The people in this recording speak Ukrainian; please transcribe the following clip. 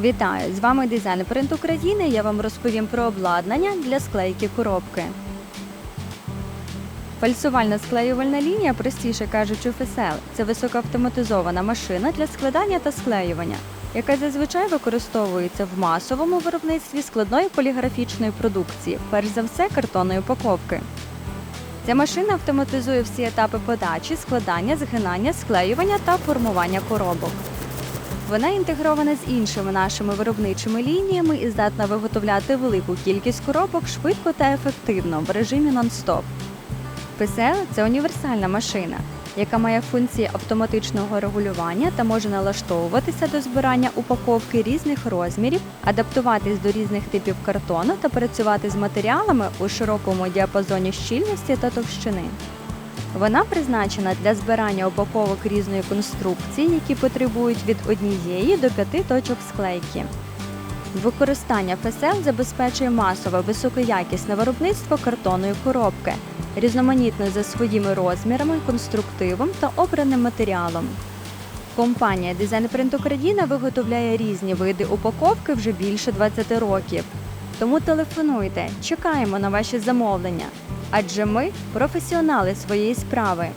Вітаю! З вами дизайн Принт України. Я вам розповім про обладнання для склейки коробки. Фальсувальна склеювальна лінія, простіше кажучи, ФСЛ, це високоавтоматизована машина для складання та склеювання, яка зазвичай використовується в масовому виробництві складної поліграфічної продукції, перш за все картонної упаковки. Ця машина автоматизує всі етапи подачі, складання, згинання, склеювання та формування коробок. Вона інтегрована з іншими нашими виробничими лініями і здатна виготовляти велику кількість коробок швидко та ефективно в режимі нон-стоп. PSL – це універсальна машина, яка має функції автоматичного регулювання та може налаштовуватися до збирання упаковки різних розмірів, адаптуватись до різних типів картону та працювати з матеріалами у широкому діапазоні щільності та товщини. Вона призначена для збирання упаковок різної конструкції, які потребують від однієї до п'яти точок склейки. Використання ФСЛ забезпечує масове високоякісне виробництво картонної коробки, різноманітне за своїми розмірами, конструктивом та обраним матеріалом. Компанія Design Print Україна виготовляє різні види упаковки вже більше 20 років. Тому телефонуйте, чекаємо на ваші замовлення. Адже ми професіонали своєї справи.